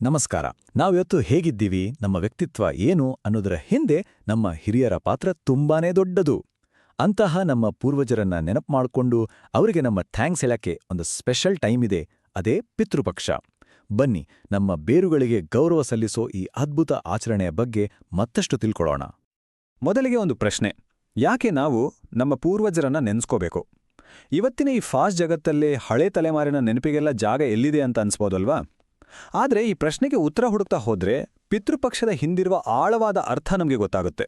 ನಮಸ್ಕಾರ. ನಾವಿವತ್ತು ಹೇಗಿದ್ದೀವಿ? ನಮ್ಮ ವ್ಯಕ್ತಿತ್ವ ಏನು ಅನ್ನೋದರ ಹಿಂದೆ ನಮ್ಮ ಹಿರಿಯರ ಪಾತ್ರ ತುಂಬಾನೇ ದೊಡ್ಡದು. ಅಂತಹ ನಮ್ಮ ಪೂರ್ವಜರನ್ನ ನೆನಪು ಮಾಡಿಕೊಂಡು ಅವರಿಗೆ ನಮ್ಮ ಥ್ಯಾಂಕ್ಸ್ ಹೇಳಕ್ಕೆ ಒಂದು ಸ್ಪೆಷಲ್ ಟೈಮ್ ಇದೆ. ಅದೇ ಪಿತೃಪಕ್ಷ. ಬನ್ನಿ, ನಮ್ಮ ಬೇರುಗಳಿಗೆ ಗೌರವ ಸಲ್ಲಿಸೋ ಈ ಅದ್ಭುತ ಆಚರಣೆಯ ಬಗ್ಗೆ ಮತ್ತಷ್ಟು ತಿಳ್ಕೊಳ್ಳೋಣ. ಮೊದಲಿಗೆ ಒಂದು ಪ್ರಶ್ನೆ. ಯಾಕೆ ನಾವು ನಮ್ಮ ಪೂರ್ವಜರನ್ನ ನೆನೆಸ್ಕೋಬೇಕು? ಇವತ್ತಿನ ಈ ಫಾಸ್ಟ್ ಜಗತ್ತಲ್ಲೇ ಹಳೆ ತಲೆಮಾರಿನ ನೆನಪಿಗೆಲ್ಲ ಜಾಗ ಎಲ್ಲಿದೆ ಅಂತ ಅನ್ಸ್ಬೋದಲ್ವಾ? ಆದರೆ ಈ ಪ್ರಶ್ನೆಗೆ ಉತ್ತರ ಹುಡುಕ್ತಾ ಹೋದ್ರೆ ಪಿತೃಪಕ್ಷದ ಹಿಂದಿರುವ ಆಳವಾದ ಅರ್ಥ ನಮಗೆ ಗೊತ್ತಾಗುತ್ತೆ.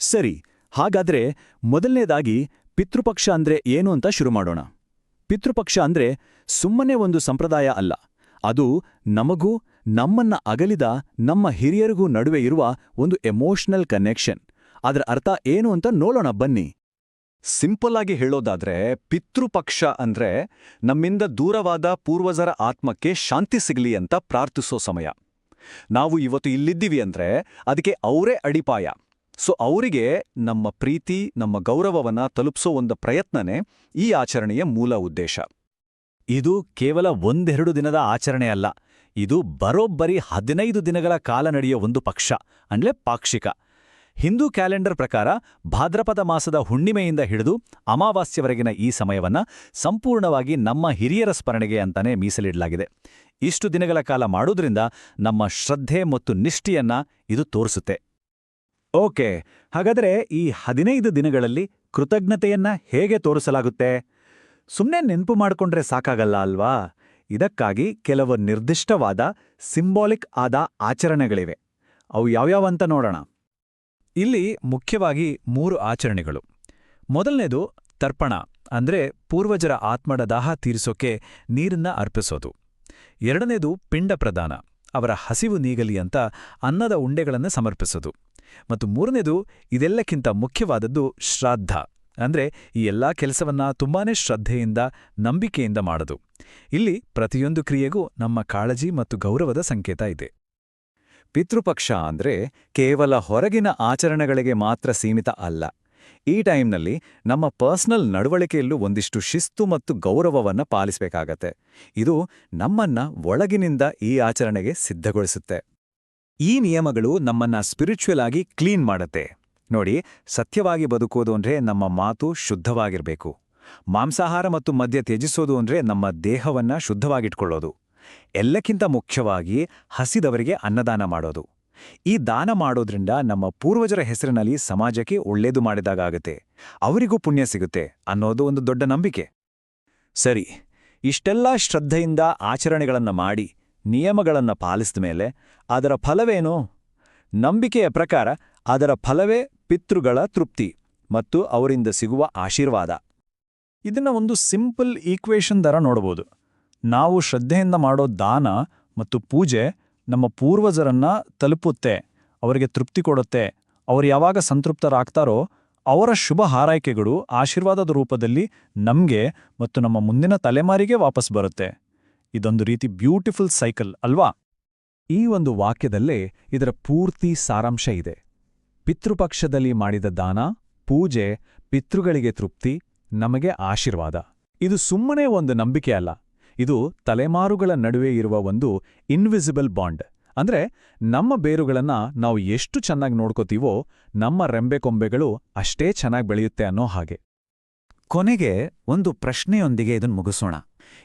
ಸರಿ, ಹಾಗಾದ್ರೆ ಮೊದಲನೇದಾಗಿ ಪಿತೃಪಕ್ಷ ಅಂದ್ರೆ ಏನು ಅಂತ ಶುರು ಮಾಡೋಣ. ಪಿತೃಪಕ್ಷ ಅಂದ್ರೆ ಸುಮ್ಮನೆ ಒಂದು ಸಂಪ್ರದಾಯ ಅಲ್ಲ. ಅದು ನಮಗೂ, ನಮ್ಮನ್ನ ಅಗಲಿದ ನಮ್ಮ ಹಿರಿಯರಿಗೂ ನಡುವೆ ಇರುವ ಒಂದು ಎಮೋಷನಲ್ ಕನೆಕ್ಷನ್ ಅದರ ಅರ್ಥ ಏನು ಅಂತ ನೋಡೋಣ ಬನ್ನಿ. ಸಿಂಪಲ್ ಆಗಿ ಹೇಳೋದಾದ್ರೆ ಪಿತೃಪಕ್ಷ ಅಂದ್ರೆ ನಮ್ಮಿಂದ ದೂರವಾದ ಪೂರ್ವಜರ ಆತ್ಮಕ್ಕೆ ಶಾಂತಿ ಸಿಗಲಿ ಅಂತ ಪ್ರಾರ್ಥಿಸೋ ಸಮಯ. ನಾವು ಇವತ್ತು ಇಲ್ಲಿದ್ದೀವಿ ಅಂದ್ರೆ ಅದಕ್ಕೆ ಅವರೇ ಅಡಿಪಾಯ. ಸೊ ಅವರಿಗೆ ನಮ್ಮ ಪ್ರೀತಿ, ನಮ್ಮ ಗೌರವವನ್ನ ತಲುಪಿಸೋ ಒಂದು ಪ್ರಯತ್ನನೇ ಈ ಆಚರಣೆಯ ಮೂಲ ಉದ್ದೇಶ. ಇದು ಕೇವಲ ಒಂದೆರಡು ದಿನದ ಆಚರಣೆ ಅಲ್ಲ, ಇದು ಬರೋಬ್ಬರಿ ಹದಿನೈದು ದಿನಗಳ ಕಾಲ ನಡೆಯುವ ಒಂದು ಪಕ್ಷ ಅಂದ್ರೆ ಪಾಕ್ಷಿಕ. ಹಿಂದೂ ಕ್ಯಾಲೆಂಡರ್ ಪ್ರಕಾರ ಭಾದ್ರಪದ ಮಾಸದ ಹುಣ್ಣಿಮೆಯಿಂದ ಹಿಡಿದು ಅಮಾವಾಸ್ಯವರೆಗಿನ ಈ ಸಮಯವನ್ನ ಸಂಪೂರ್ಣವಾಗಿ ನಮ್ಮ ಹಿರಿಯರ ಸ್ಮರಣೆಗೆ ಅಂತಾನೆ ಮೀಸಲಿಡಲಾಗಿದೆ. ಇಷ್ಟು ದಿನಗಳ ಕಾಲ ಮಾಡೋದ್ರಿಂದ ನಮ್ಮ ಶ್ರದ್ಧೆ ಮತ್ತು ನಿಷ್ಠೆಯನ್ನ ಇದು ತೋರಿಸುತ್ತೆ. ಓಕೆ, ಹಾಗಾದರೆ ಈ ಹದಿನೈದು ದಿನಗಳಲ್ಲಿ ಕೃತಜ್ಞತೆಯನ್ನ ಹೇಗೆ ತೋರಿಸಲಾಗುತ್ತೆ? ಸುಮ್ಮನೆ ನೆನಪು ಮಾಡಿಕೊಂಡ್ರೆ ಸಾಕಾಗಲ್ಲ ಅಲ್ವಾ? ಇದಕ್ಕಾಗಿ ಕೆಲವು ನಿರ್ದಿಷ್ಟವಾದ ಸಿಂಬಾಲಿಕ್ ಆದ ಆಚರಣೆಗಳಿವೆ. ಅವು ಯಾವ್ಯಾವಂತ ನೋಡೋಣ. ಇಲ್ಲಿ ಮುಖ್ಯವಾಗಿ ಮೂರು ಆಚರಣೆಗಳು. ಮೊದಲನೇದು ತರ್ಪಣ, ಅಂದ್ರೆ ಪೂರ್ವಜರ ಆತ್ಮಡ ದಾಹ ತೀರಿಸೋಕೆ ನೀರನ್ನ ಅರ್ಪಿಸೋದು. ಎರಡನೇದು ಪಿಂಡ ಪ್ರದಾನ, ಅವರ ಹಸಿವು ನೀಗಲಿ ಅಂತ ಅನ್ನದ ಉಂಡೆಗಳನ್ನು ಸಮರ್ಪಿಸೋದು. ಮತ್ತು ಮೂರನೇದು ಇದೆಲ್ಲಕ್ಕಿಂತ ಮುಖ್ಯವಾದದ್ದು ಶ್ರಾದ್ದ, ಅಂದ್ರೆ ಈ ಎಲ್ಲಾ ಕೆಲಸವನ್ನ ತುಂಬಾನೇ ಶ್ರದ್ಧೆಯಿಂದ, ನಂಬಿಕೆಯಿಂದ ಮಾಡೋದು. ಇಲ್ಲಿ ಪ್ರತಿಯೊಂದು ಕ್ರಿಯೆಗೂ ನಮ್ಮ ಕಾಳಜಿ ಮತ್ತು ಗೌರವದ ಸಂಕೇತ ಇದೆ. ಪಿತೃಪಕ್ಷ ಅಂದ್ರೆ ಕೇವಲ ಹೊರಗಿನ ಆಚರಣೆಗಳಿಗೆ ಮಾತ್ರ ಸೀಮಿತ ಅಲ್ಲ. ಈ ಟೈಮ್ನಲ್ಲಿ ನಮ್ಮ ಪರ್ಸನಲ್ ನಡವಳಿಕೆಯಲ್ಲೂ ಒಂದಿಷ್ಟು ಶಿಸ್ತು ಮತ್ತು ಗೌರವವನ್ನ ಪಾಲಿಸಬೇಕಾಗತ್ತೆ. ಇದು ನಮ್ಮನ್ನ ಒಳಗಿನಿಂದ ಈ ಆಚರಣೆಗೆ ಸಿದ್ಧಗೊಳಿಸುತ್ತೆ. ಈ ನಿಯಮಗಳು ನಮ್ಮನ್ನ ಸ್ಪಿರಿಚುವಲ್ ಆಗಿ ಕ್ಲೀನ್ ಮಾಡತ್ತೆ. ನೋಡಿ, ಸತ್ಯವಾಗಿ ಬದುಕೋದು ಅಂದ್ರೆ ನಮ್ಮ ಮಾತು ಶುದ್ಧವಾಗಿರ್ಬೇಕು. ಮಾಂಸಾಹಾರ ಮತ್ತು ಮದ್ಯ ತ್ಯಜಿಸೋದು ಅಂದ್ರೆ ನಮ್ಮ ದೇಹವನ್ನ ಶುದ್ಧವಾಗಿಟ್ಕೊಳ್ಳೋದು. ಎಲ್ಲಕ್ಕಿಂತ ಮುಖ್ಯವಾಗಿ ಹಸಿದವರಿಗೆ ಅನ್ನದಾನ ಮಾಡೋದು. ಈ ದಾನ ಮಾಡೋದ್ರಿಂದ ನಮ್ಮ ಪೂರ್ವಜರ ಹೆಸರಿನಲ್ಲಿ ಸಮಾಜಕ್ಕೆ ಒಳ್ಳೇದು ಮಾಡಿದಾಗತ್ತೆ ಅವರಿಗೂ ಪುಣ್ಯ ಸಿಗುತ್ತೆ ಅನ್ನೋದು ಒಂದು ದೊಡ್ಡ ನಂಬಿಕೆ. ಸರಿ, ಇಷ್ಟೆಲ್ಲ ಶ್ರದ್ಧೆಯಿಂದ ಆಚರಣೆಗಳನ್ನು ಮಾಡಿ, ನಿಯಮಗಳನ್ನು ಪಾಲಿಸಿದ ಮೇಲೆ ಅದರ ಫಲವೇನು? ನಂಬಿಕೆಯ ಪ್ರಕಾರ ಅದರ ಫಲವೇ ಪಿತೃಗಳ ತೃಪ್ತಿ ಮತ್ತು ಅವರಿಂದ ಸಿಗುವ ಆಶೀರ್ವಾದ. ಇದನ್ನ ಒಂದು ಸಿಂಪಲ್ ಈಕ್ವೇಷನ್ ದರ ನೋಡಬಹುದು ನಾವು ಶ್ರದ್ಧೆಯಿಂದ ಮಾಡೋ ದಾನ ಮತ್ತು ಪೂಜೆ ನಮ್ಮ ಪೂರ್ವಜರನ್ನ ತಲುಪುತ್ತೆ, ಅವರಿಗೆ ತೃಪ್ತಿ ಕೊಡುತ್ತೆ. ಅವರು ಯಾವಾಗ ಸಂತೃಪ್ತರಾಗ್ತಾರೋ ಅವರ ಶುಭ ಹಾರೈಕೆಗಳು ಆಶೀರ್ವಾದದ ರೂಪದಲ್ಲಿ ನಮಗೆ ಮತ್ತು ನಮ್ಮ ಮುಂದಿನ ತಲೆಮಾರಿಗೆ ವಾಪಸ್ ಬರುತ್ತೆ. ಇದೊಂದು ರೀತಿ ಬ್ಯೂಟಿಫುಲ್ ಸೈಕಲ್ ಅಲ್ವಾ? ಈ ಒಂದು ವಾಕ್ಯದಲ್ಲೇ ಇದರ ಪೂರ್ತಿ ಸಾರಾಂಶ ಇದೆ. ಪಿತೃಪಕ್ಷದಲ್ಲಿ ಮಾಡಿದ ದಾನ, ಪೂಜೆ, ಪಿತೃಗಳಿಗೆ ತೃಪ್ತಿ, ನಮಗೆ ಆಶೀರ್ವಾದ. ಇದು ಸುಮ್ಮನೆ ಒಂದು ನಂಬಿಕೆ ಅಲ್ಲ. ಇದು ತಲೆಮಾರುಗಳ ನಡುವೆ ಇರುವ ಒಂದು ಇನ್ವಿಸಿಬಲ್ ಬಾಂಡ್ ಅಂದ್ರೆ ನಮ್ಮ ಬೇರುಗಳನ್ನ ನಾವು ಎಷ್ಟು ಚೆನ್ನಾಗಿ ನೋಡ್ಕೋತೀವೋ ನಮ್ಮ ರೆಂಬೆಕೊಂಬೆಗಳು ಅಷ್ಟೇ ಚೆನ್ನಾಗಿ ಬೆಳೆಯುತ್ತೆ ಅನ್ನೋ ಹಾಗೆ. ಕೊನೆಗೆ ಒಂದು ಪ್ರಶ್ನೆಯೊಂದಿಗೆ ಇದನ್ನು ಮುಗಿಸೋಣ.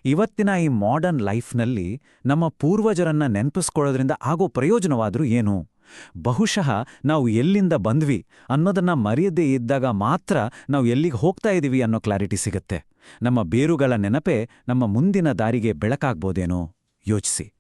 ಇವತ್ತಿನ ಈ ಮಾಡರ್ನ್ ಲೈಫ್ನಲ್ಲಿ ನಮ್ಮ ಪೂರ್ವಜರನ್ನ ನೆನಪಿಸ್ಕೊಳ್ಳೋದ್ರಿಂದ ಆಗೋ ಪ್ರಯೋಜನವಾದರೂ ಏನು? ಬಹುಶಃ ನಾವು ಎಲ್ಲಿಂದ ಬಂದ್ವಿ ಅನ್ನೋದನ್ನ ಮರೆಯದೇ ಇದ್ದಾಗ ಮಾತ್ರ ನಾವು ಎಲ್ಲಿಗೆ ಹೋಗ್ತಾ ಇದ್ದೀವಿ ಅನ್ನೋ ಕ್ಲಾರಿಟಿ ಸಿಗುತ್ತೆ. ನಮ್ಮ ಬೇರುಗಳ ನೆನಪೇ ನಮ್ಮ ಮುಂದಿನ ದಾರಿಗೆ ಬೆಳಕಾಗ್ಬೋದೇನೋ ಯೋಚಿಸಿ.